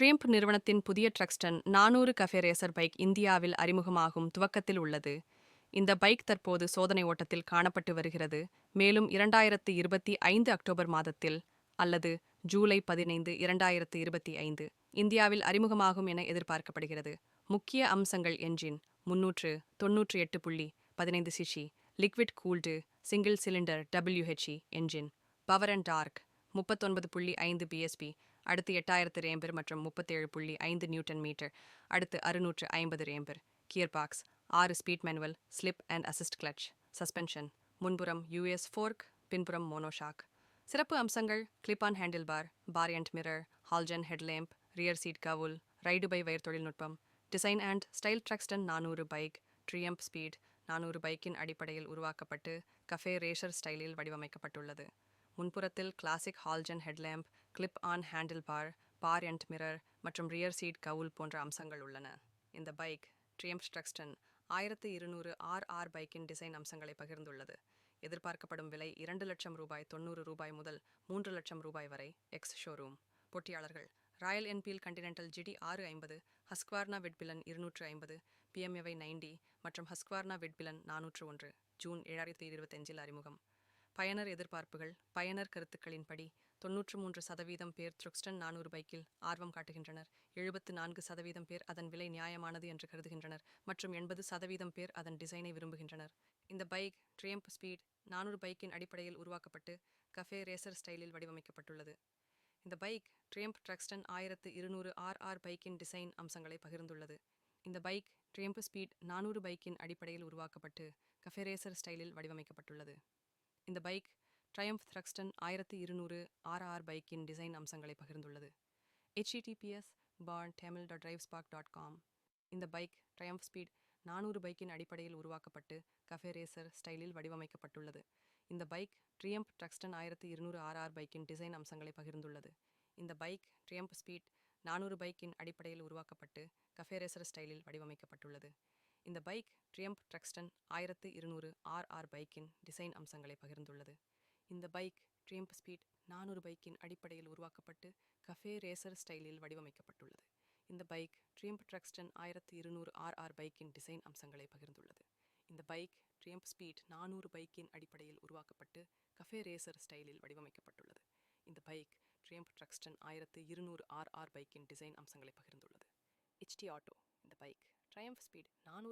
Triumph நிறுவனத்தின் புதிய Thruxton நானூறு கஃபே ரேசர் பைக் இந்தியாவில் அறிமுகமாகும் துவக்கத்தில் உள்ளது. இந்த பைக் தற்போது சோதனை ஓட்டத்தில் காணப்பட்டு வருகிறது. மேலும் இரண்டாயிரத்து இருபத்தி ஐந்து அக்டோபர் மாதத்தில் அல்லது ஜூலை பதினைந்து இரண்டாயிரத்து இருபத்தி ஐந்து இந்தியாவில் அறிமுகமாகும் என எதிர்பார்க்கப்படுகிறது. முக்கிய அம்சங்கள் என்ஜின் முன்னூற்று தொன்னூற்று எட்டு புள்ளி பதினைந்து CC liquid cooled single cylinder டபிள்யூஹெச்இ engine power and torque முப்பத்தொன்பது புள்ளி ஐந்து பிஎஸ்பி அடுத்து எட்டாயிரத்து ரேம்பர் மற்றும் முப்பத்தேழு புள்ளி ஐந்து நியூட்டன் மீட்டர் அடுத்து அறுநூற்று ஐம்பது ரேம்பர். கியர் பாக்ஸ் ஆறு speed manual slip and assist clutch. Suspension முன்புறம் யூஎஸ் ஃபோர்க் பின்புறம் மோனோஷாக் சிறப்பு அம்சங்கள் clip on handlebar bar end mirror halogen headlamp rear seat cowl ride by wire தொழில்நுட்பம். டிசைன் அண்ட் ஸ்டைல் ட்ரக்ஸ்டன் நானூறு பைக் ட்ரியம்ப் ஸ்பீட் நானூறு பைக்கின் அடிப்படையில் உருவாக்கப்பட்டு கஃபே ரேஷர் ஸ்டைலில் வடிவமைக்கப்பட்டுள்ளது. முன்புறத்தில் classic halogen headlamp clip on handlebar bar and mirror மற்றும் rear seat cowl போன்ற அம்சங்கள் உள்ளன. இந்த பைக் ட்ரியம்ப் ஸ்ட்ரக்ஸ்டன் ஆயிரத்து இருநூறு ஆர் ஆர் பைக்கின் டிசைன் அம்சங்களை பகிர்ந்துள்ளது. எதிர்பார்க்கப்படும் விலை இரண்டு லட்சம் ரூபாய் தொண்ணூறு ரூபாய் முதல் மூன்று லட்சம் ரூபாய் வரை எக்ஸ் ஷோரூம் போட்டியாளர்கள் ராயல் என்ஃபீல்ட் கண்டினென்டல் ஜிடி ஆறு ஐம்பது ஹஸ்குவார்னா விட்பிலன் இருநூற்று ஐம்பது பிஎம்எவை நைன்டி மற்றும் ஹஸ்குவார்னா விட்பிலன் நானூற்று ஒன்று. ஜூன் ஏழாயிரத்தி இருபத்தஞ்சில் அறிமுகம். பயனர் எதிர்பார்ப்புகள் பயனர் கருத்துக்களின்படி தொன்னூற்று மூன்று சதவீதம் பேர் த்ருக்ஸ்டன் நானூறு பைக்கில் ஆர்வம் காட்டுகின்றனர். எழுபத்து நான்கு சதவீதம் பேர் அதன் விலை நியாயமானது என்று கருதுகின்றனர் மற்றும் எண்பது சதவீதம் பேர் அதன் டிசைனை விரும்புகின்றனர். இந்த பைக் ட்ரியம்ப் ஸ்பீட் நானூறு பைக்கின் அடிப்படையில் உருவாக்கப்பட்டு கஃபே ரேசர் ஸ்டைலில் வடிவமைக்கப்பட்டுள்ளது. இந்த பைக் ட்ரியம்ப் ட்ரக்ஸ்டன் ஆயிரத்து இருநூறு ஆர் ஆர் பைக்கின் டிசைன் அம்சங்களை பகிர்ந்துள்ளது. இந்த பைக் ட்ரியம்ப் ஸ்பீட் நானூறு பைக்கின் அடிப்படையில் உருவாக்கப்பட்டு கஃபே ரேசர் ஸ்டைலில் வடிவமைக்கப்பட்டுள்ளது. இந்த பைக் ட்ரயம்ப் த்ரக்ஸ்டன் ஆயிரத்தி இருநூறு ஆர் ஆர் பைக்கின் டிசைன் அம்சங்களை பகிர்ந்துள்ளது. ஹெச்இடிபிஎஸ் born Tamil dot drivespark dot com இந்த பைக் ட்ரயம்ப் ஸ்பீட் நானூறு பைக்கின் அடிப்படையில் உருவாக்கப்பட்டு கஃபே ரேசர் ஸ்டைலில் வடிவமைக்கப்பட்டுள்ளது. இந்த பைக் ட்ரியம்ப் ட்ரக்ஸ்டன் ஆயிரத்தி இருநூறு ஆர் ஆர் பைக்கின் டிசைன் அம்சங்களை பகிர்ந்துள்ளது. இந்த பைக் ட்ரியம்ப் ஸ்பீட் நானூறு பைக்கின் அடிப்படையில் உருவாக்கப்பட்டு கஃபே ரேசர் ஸ்டைலில் வடிவமைக்கப்பட்டுள்ளது. இந்த பைக் ட்ரியம்ப் ட்ரக்ஸ்டன் ஆயிரத்து இருநூறு ஆர் ஆர் பைக்கின் டிசைன் அம்சங்களை பகிர்ந்துள்ளது. இந்த பைக் ட்ரியம்ப் ஸ்பீட் நானூறு பைக்கின் அடிப்படையில் உருவாக்கப்பட்டு கஃபே ரேசர் ஸ்டைலில் வடிவமைக்கப்பட்டுள்ளது. இந்த பைக் ட்ரியம்ப் ட்ரக்ஸ்டன் ஆயிரத்து இருநூறு ஆர் ஆர் பைக்கின் டிசைன் அம்சங்களை பகிர்ந்துள்ளது. இந்த பைக் ட்ரியம்ப் ஸ்பீட் நானூறு பைக்கின் அடிப்படையில் உருவாக்கப்பட்டு கஃபே ரேசர் ஸ்டைலில் வடிவமைக்கப்பட்டுள்ளது. இந்த பைக் ட்ரியம்ப் ட்ரக்ஸ்டன் ஆயிரத்து இருநூறு ஆர் ஆர் பைக்கின் டிசைன் அம்சங்களை பகிர்ந்துள்ளது. ஹெச்டி ஆட்டோ இந்த பைக் ட்ரயம்ப் ஸ்பீட் நானூறு